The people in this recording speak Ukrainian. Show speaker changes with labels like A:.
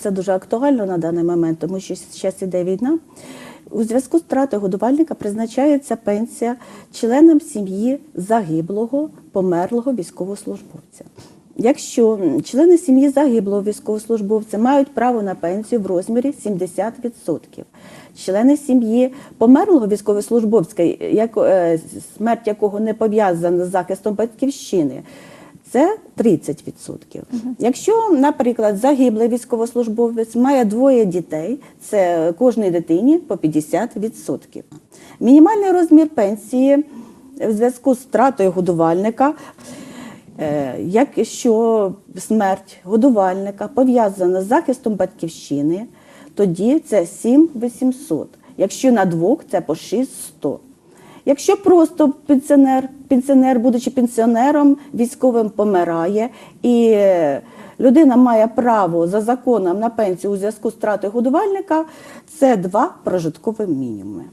A: це дуже актуально на даний момент, тому що зараз іде війна. У зв'язку з втратою годувальника призначається пенсія членам сім'ї загиблого, померлого військовослужбовця. Якщо члени сім'ї загиблого військовослужбовця мають право на пенсію в розмірі 70%, члени сім'ї померлого військовослужбовця, як, е, смерть якого не пов'язана з захистом батьківщини, це 30%. Якщо, наприклад, загиблий військовослужбовець має двоє дітей, це кожній дитині по 50%. Мінімальний розмір пенсії в зв'язку з втратою годувальника, е, якщо смерть годувальника пов'язана з захистом батьківщини, тоді це 7800. Якщо на двох, це по 6100. Якщо просто пенсіонер, пенсіонер, будучи пенсіонером, військовим помирає, і е, людина має право за законом на пенсію у зв'язку з втратою годувальника, це два прожиткові мінімуми.